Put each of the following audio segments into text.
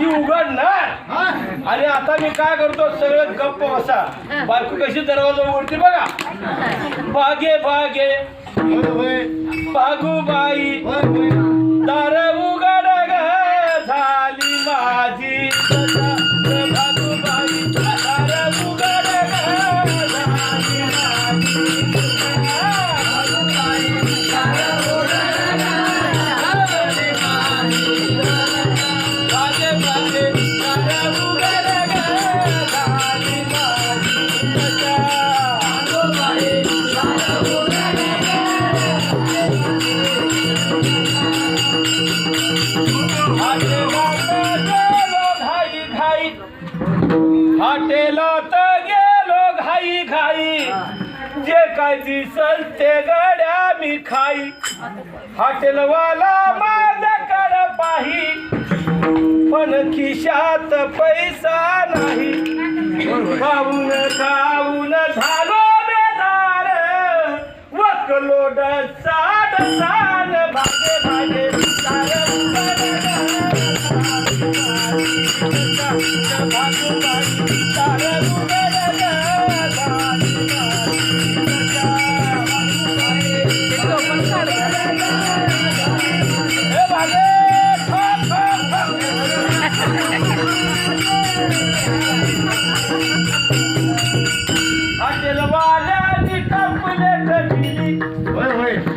पाठी उघडणार. आणि आता मी काय करतो सगळं गप्प बसा. बायको कशी दरवाजा उघडते बघा. बागे बागे. बागूबाई दार उघड ग झाली माझी. सजा. बागूबाई ते गड्या मी खाई. हॉटेलवाला माझ्याकड पाही. पण खिशात पैसा नाही. खाऊन खाऊन झालो बेदार वकलोड साड साड भागे भागे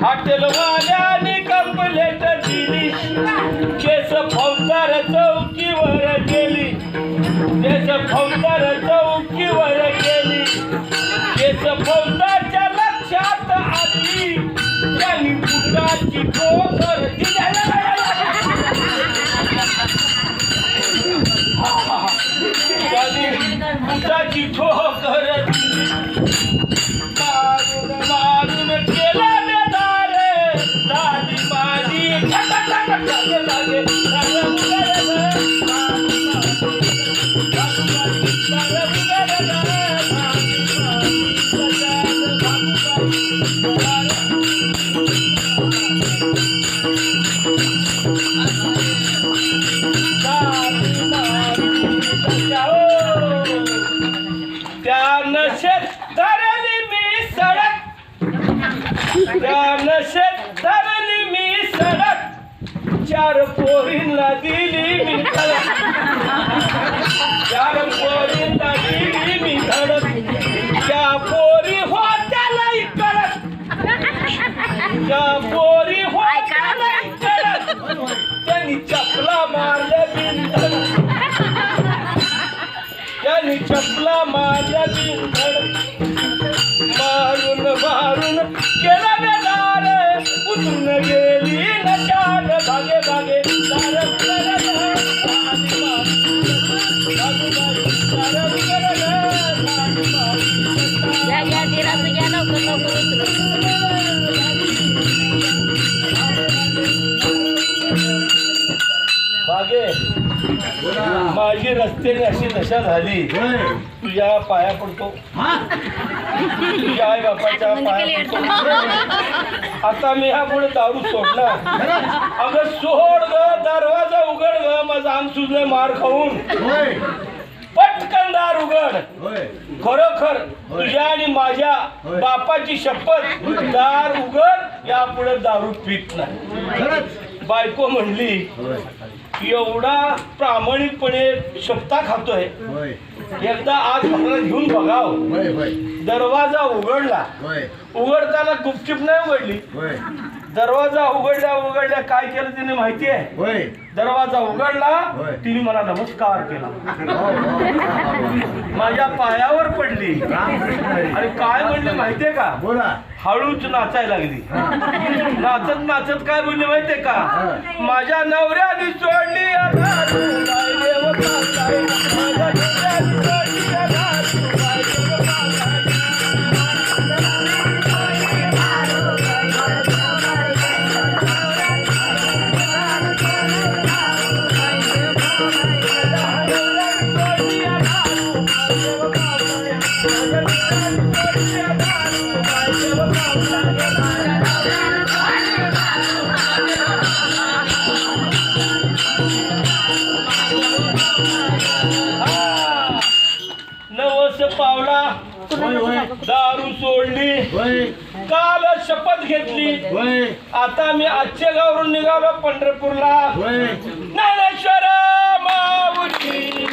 हॉटेलवाल्याने कंप्लेट दिली केस फौजदार चौकीवर गेली. केस फौजदार चौकीवर गेली. केस फौजदारच्या लक्षात आली. त्यांनी बुटाची ठोकर Damla şet, daralimi sarak. Damla şet. चार पोरींना दिली मी धडक. चार पोरींना दिली मी धडक. त्या पोरी होत्या लई कडक त्या पोरी होत्या लई कडक त्यांनी चपला मारल्या बिनधडक त्यांनी चपला मारल्या बिनधडक बागे माझी रस्त्याने अशी दशा झाली. तुझ्या पाया पडतो. तुझ्या आई बापाच्या पाया पडतो. आता मी हा पुढे दारू सोडणार. अगं सोड ग दरवाजा उघड ग माझं अंग सुजलं मार खाऊन. पटकन दार उघड. खरोखर तुझ्या आणि माझ्या बापाची शपथ दार उघड यापुढे दारू पित नाही. बायको म्हणली एवढा प्रामाणिकपणे शपथा खातोय. एकदा आज मला घेऊन बघाव. दरवाजा उघडला. उघडताना गुपचूप नाही उघडली. दरवाजा उघडल्या उघडल्या काय केलं तिने माहिती आहे? दरवाजा उघडला होय. तिने मला नमस्कार केला. माझ्या पायावर पडली. आणि काय म्हणली माहितीये का? बोला. हळूच नाचायला लागली. नाचत नाचत काय बोलली माहितीये का? माझ्या नवऱ्याने सोडली आता. शपथ घेतली. आता मी आजच्या गावरून निघालो पंढरपूरला. ज्ञानेश्वर माऊली